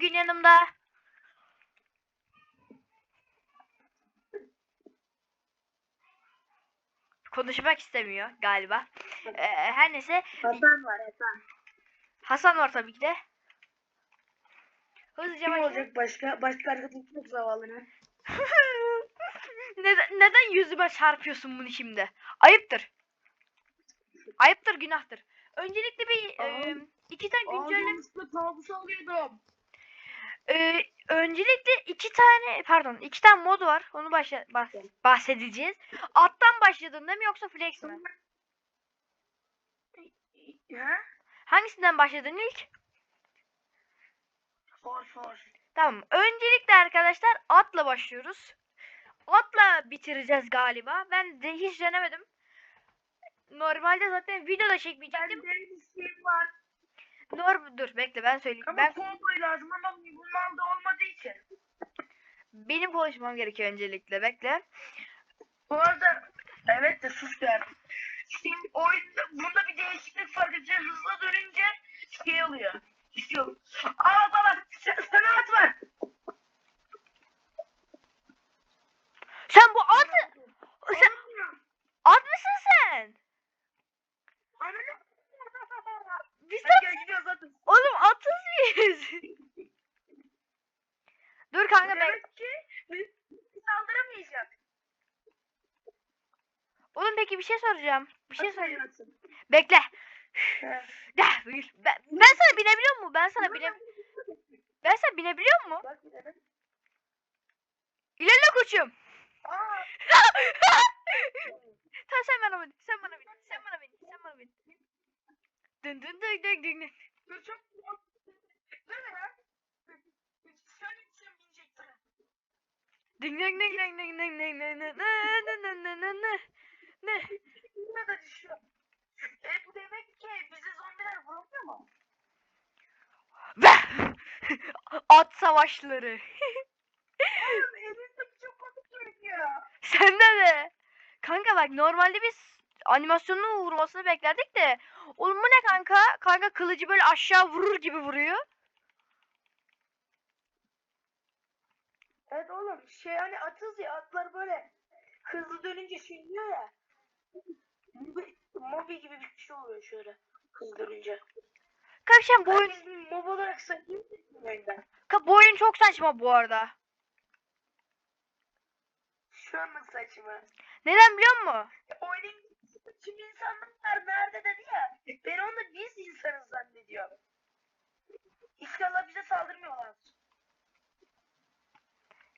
bugün yanımda. Konuşmak istemiyor galiba. Ee, her neyse Hasan var Hasan. Hasan var tabii ki de. Hızlıca Kim olacak başka? Başka arkadaşım çok zavallı ne? neden, neden yüzüme çarpıyorsun bunu şimdi? Ayıptır. Ayıptır, günahtır. Öncelikle bir Aa. e, iki tane güncelleme yanlışlıkla kabus alıyordum. Ee, öncelikle iki tane pardon iki tane mod var. Onu başla, bahs- bahsedeceğiz. Alttan başladın değil mi yoksa flex mi? Ha? Hangisinden başladın ilk? For for. Tamam. Öncelikle arkadaşlar atla başlıyoruz. Atla bitireceğiz galiba. Ben de hiç denemedim. Normalde zaten video da çekmeyecektim. Bende bir şey var. Norm dur bekle ben söyleyeyim. Ama Ben komboy lazım ama bunun da olmadığı için. benim konuşmam gerekiyor öncelikle. Bekle. Bu arada evet de sus be. Şimdi oyunda bunda bir değişiklik fark edeceğiz. Hızlı dönünce şey oluyor. Şey oluyor. Aa sen, sana at var. Sen bu at sen at mısın sen? Ananı. Biz zaten. oğlum atız biz. dur kanka ben Demek ki biz saldıramayacak. Oğlum peki bir şey soracağım. Bir şey Nasıl soracağım. Bekle. Buyur. Ben, ben sana binebiliyor mu? Ben sana bine Ben sana binebiliyor mu? İlerle koçum. Tamam sen bana bin. Sen bana bin. Sen bana bin. Sen bana bin. Dın dın dın dın dın dın. Dur çok. Bir şey binecektim. Dın dın dın dın dın dın dın dın dın. Ne ne ne ne ne ne. Ne? Yine de düşüyor. E bu demek ki bizi zombiler vuramıyor mu? Vah! At savaşları. Oğlum elinde çok komik görünüyor. Sende de. Kanka bak normalde biz animasyonun vurmasını beklerdik de. Oğlum bu ne kanka? Kanka kılıcı böyle aşağı vurur gibi vuruyor. Evet oğlum şey hani atız ya atlar böyle hızlı dönünce sürünüyor ya. Mobi, gibi bir şey oluyor şöyle dönünce. Kanka sen bu oyun, mob olarak sayayım kanka bu oyun çok saçma bu arada. Şu anlık saçma. Neden biliyor musun? Oyunun tüm insanlar nerede dedi ya. Ben onu biz insanız zannediyorum. İnşallah bize saldırmıyorlar.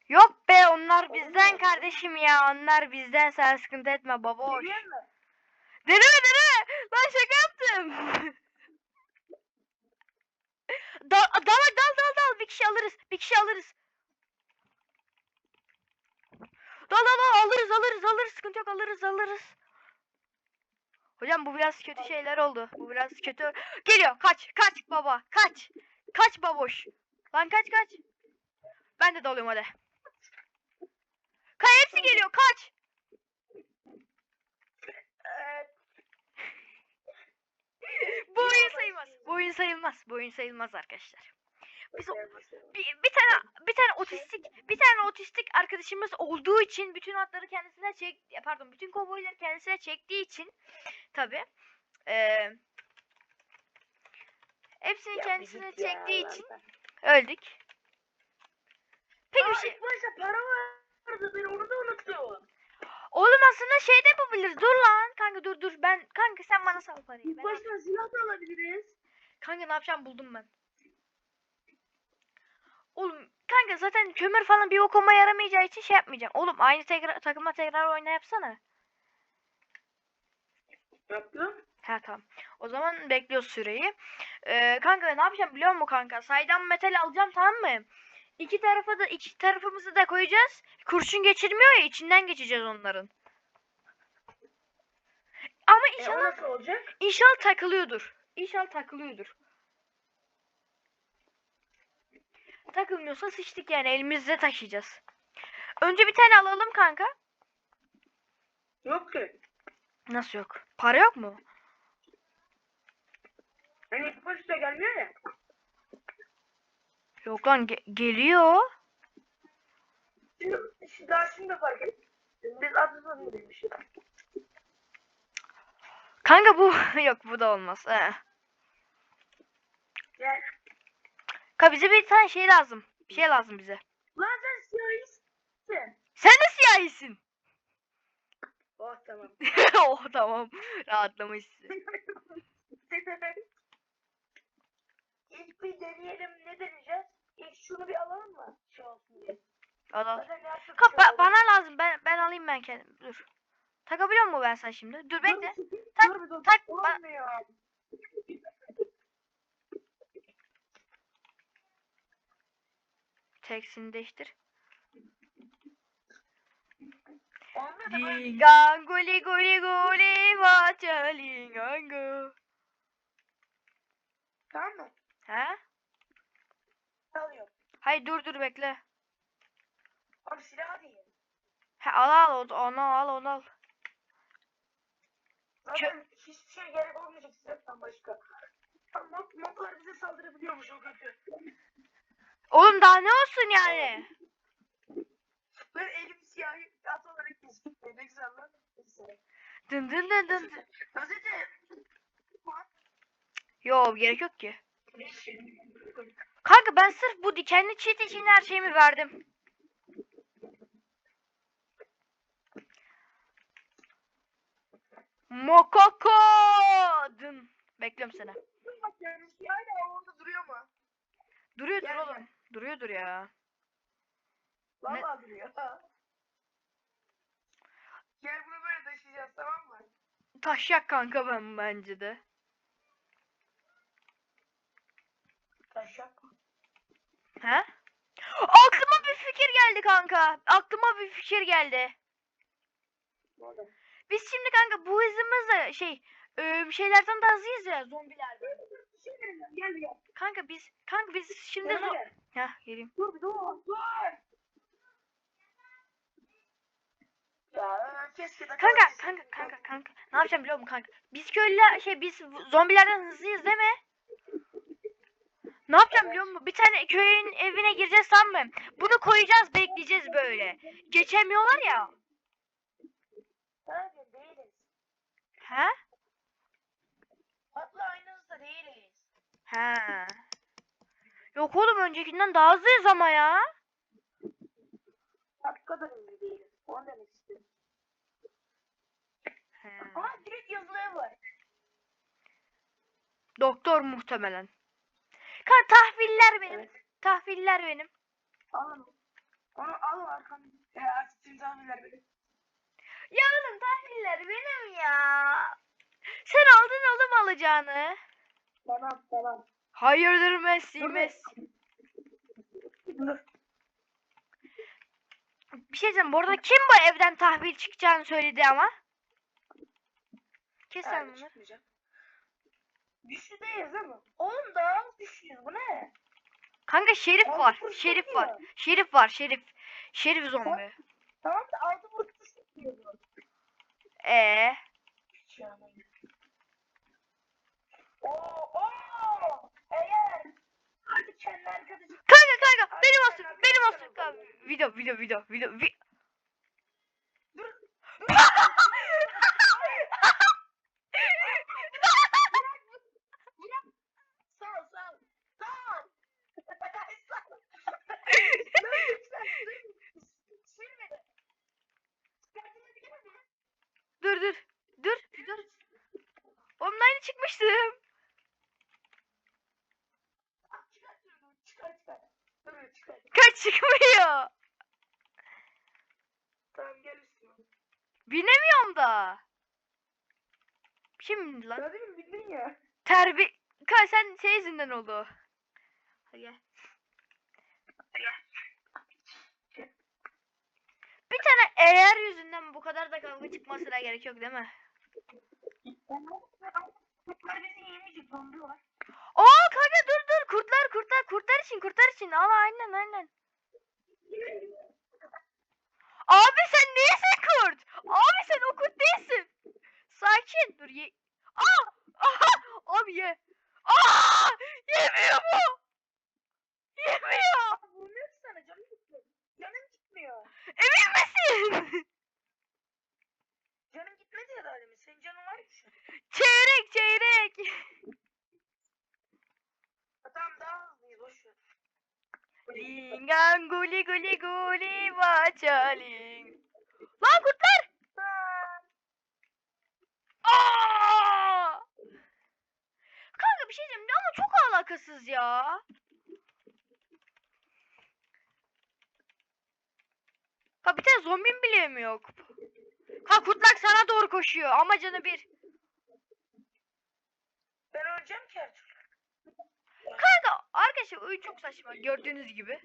Yok be bizden kardeşim ya. Onlar bizden sen sıkıntı etme baba hoş. Biliyor musun? Deneme deneme. Lan şaka yaptım. dal, dal dal dal dal bir kişi alırız. Bir kişi alırız. Dal dal dal alırız alırız alırız sıkıntı yok alırız alırız. Hocam bu biraz kötü şeyler oldu. Bu biraz kötü. Geliyor kaç kaç baba kaç. Kaç baboş. Lan kaç kaç. Ben de dalıyorum hadi. Hepsi geliyor kaç. Bu oyun sayılmaz. Bu oyun sayılmaz. Bu oyun sayılmaz arkadaşlar. Biz o- bir, bir tane bir tane otistik bir tane otistik arkadaşımız olduğu için bütün atları kendisine çek pardon bütün kovboyları kendisine çektiği için tabi hepsini Ya kendisine ya, çektiği lan için öldük. Peki Aa, bir şey para vardı ben onu da unuttum. oğlum aslında şey de yapabiliriz. Dur lan kanka dur dur ben kanka sen bana sal parayı. Ben başta silah da alabiliriz. Kanka ne yapacağım buldum ben. Oğlum kanka zaten kömür falan bir okuma yaramayacağı için şey yapmayacağım. Oğlum aynı tekrar, takıma tekrar oyna yapsana. Yaptım. Ha tamam. O zaman bekliyoruz süreyi. Ee, kanka ne yapacağım biliyor musun kanka? Saydam metal alacağım tamam mı? İki tarafa da iki tarafımızı da koyacağız. Kurşun geçirmiyor ya içinden geçeceğiz onların. Ama E inşallah nasıl olacak? İnşallah takılıyordur. İnşallah takılıyordur. Takılmıyorsa sıçtık yani elimizde taşıyacağız. Önce bir tane alalım kanka. Yok ki. Nasıl yok? Para yok mu? Hani ilk başta gelmiyor ya. Yok lan ge- geliyor. Şimdi, şimdi daha şimdi fark ettim. Biz adını demişiz. Kanka bu yok bu da olmaz. Ee. Yani Kanka bize bir tane şey lazım. Bir şey lazım bize. lan sen siyahisin. Sen de siyahisin. Oh tamam. oh tamam. Rahatlamışsın. İlk bir deneyelim ne deneyeceğiz? İlk şunu bir alalım mı? Şey olsun diye. Al al. Zaten yaşlı Kanka bir şey ba- bana lazım. Ben ben alayım ben kendim. Dur. Takabiliyor mu ben sana şimdi? Dur bekle. Dur, Tak, dur dur. tak, ba- Olmuyor. Teksini değiştir. Olmuyor da böyle Lingan guli guli guli vaça lingango. Tamam mı? He? Alıyorum. Hayır dur dur bekle. Abi silah değil. He al al onu al onu al. Zaten hiçbir şey gerek olmayacak silahtan başka. Ama Mod, modlar bize saldırabiliyormuş o kötü. Oğlum daha ne olsun yani? Ben elim siyahi at olarak gözüküyor. Ne güzel lan. Dın dın dın dın. Gazete. Yo gerek yok ki. Kanka ben sırf bu dikenli çiğit için her şeyimi verdim. Mokoko! Dın. Bekliyorum seni. Bak yani siyahi de orada duruyor mu? Duruyordur Gel, oğlum. Duruyordur ya. Vallahi duruyor. Gel bunu böyle taşıyacağız tamam mı? Taşak kanka ben bence de. Taşak mı? He? Aklıma bir fikir geldi kanka. Aklıma bir fikir geldi. Orada. Biz şimdi kanka bu hızımızla şey e, şeylerden daha hızlıyız ya zombilerden. Gel gel. Kanka biz kanka biz şimdi zo-. Heh geleyim. Dur bir dur. Dur. Ya Kanka kanka kanka kanka. Ne yapacağım biliyor musun kanka? Biz köylüler şey biz zombilerden hızlıyız değil mi? Ne yapacağım biliyor musun? Bir tane köyün evine gireceğiz mı? Bunu koyacağız bekleyeceğiz böyle. Geçemiyorlar ya. Sadece değiliz. He? Atla aynı hızda değiliz. He. Yok oğlum öncekinden daha hızlıyız ama ya. At kadar hızlı değiliz. Onu demek istiyorum. He. Ama direkt yazılı ev var. Doktor muhtemelen. Kanka tahviller benim. Evet. Tahviller benim. Al onu. Onu al arkamda. E artık tüm tahminler benim. Ya oğlum tahviller benim ya. Sen aldın oğlum alacağını. Tamam tamam. Hayırdır Messi. Messi. Bir şey diyeceğim. Bu arada kim bu evden tahvil çıkacağını söyledi ama? Kes sen Güçlüdeyiz ama. Oğlum daha az güçlüyüz. Bu ne? Kanka şerif Altı var. Şerif yapıyor. var. Şerif var. Şerif. Şerif zombi. Tamam da altı buçuk diyor bu. Ee, Oo, oo! Eğer hadi kendi arkadaşım kanka kanka benim olsun. Benim olsun. Kanka, video video video video. vi- dur. Sağ ol, sağ ol. Sağ ol. Sağ ol. Lan lütfen, dur. Silmedi. Kendine bir kere mi? dur dur. Dur dur. Online çıkmıştım. Ah, Çıkar, dur, dur. Çıkar, çıkar. Dur, çıkar. Kaç çıkmıyor. Tamam gel üstüme. Binemiyorum da. Şimdi lan. Ya değil mi bildin ya? Terbi... Kanka sen şey yüzünden oldu. Hadi gel. Bir tane eğer yüzünden bu kadar da kavga çıkmasına gerek yok değil mi? Kurtlar bizi yemeyecek. Aa kanka dur dur kurtlar kurtlar kurtlar için kurtlar için al aynen aynen. Abi sen değilsin kurt. Abi sen o kurt değilsin. Sakin dur ye. Aa! Aha! Abi ye. Aa! Yemiyor bu. Yemiyor. Canım gitmiyor. Emin misin? Canım gitmedi ya daha demin. Senin canın var mı şu an? çeyrek çeyrek. Tamam daha hızlıyız boş ver. Lingan guli guli guli vaçaling. Lan kurtlar. Aa! Kanka bir şey diyeceğim ama çok alakasız ya. Ha bir tane zombim bile mi yok? Ha kurtlak sana doğru koşuyor ama canı bir. Ben öleceğim ki türlü. Kanka arkadaşlar oyun çok saçma gördüğünüz gibi.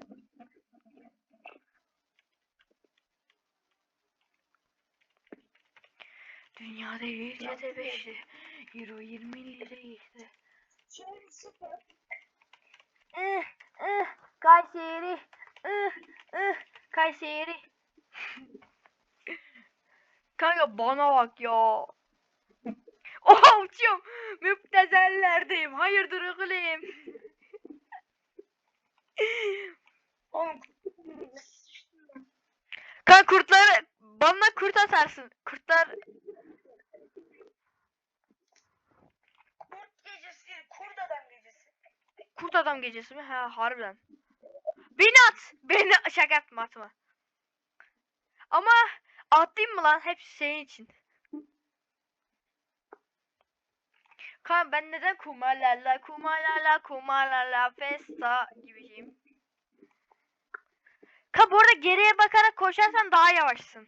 Dünya değişti de beşti. Euro 20 lira işte. Şimdi sıfır. Ih, ih, Kayseri. Ih, ih, Kayseri. Kanka bana bak ya. Oha uçuyorum. Müptezellerdeyim. Hayırdır oğlum. Kanka kurtları bana kurt atarsın. Kurtlar Kurt gecesi, kurt adam gecesi. Kurt adam gecesi mi? Ha harbiden. Beni at. Beni şaka atma atma. Ama atlayayım mı lan? Hepsi senin için. Kanka ben neden kumalala kumalala kumalala festa gibiyim. Kanka bu arada geriye bakarak koşarsan daha yavaşsın.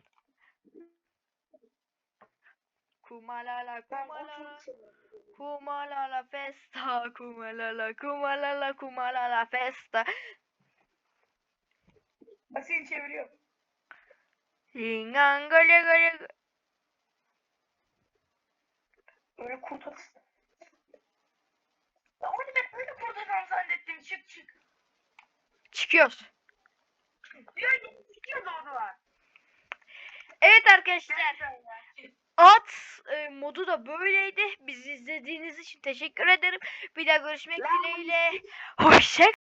Kumalala kumalala. Kumalala festa, kumalala, kumalala, kumalala festa. Bak seni çeviriyorum. Lingan gole gole. Öyle kurt atırsın. Ya onu ben öyle kurt zannettim. Çık çık. Çıkıyoruz. Diyor çıkıyor doğdular. Evet arkadaşlar. At e, modu da böyleydi. Bizi izlediğiniz için teşekkür ederim. Bir daha görüşmek dileğiyle. Hoşça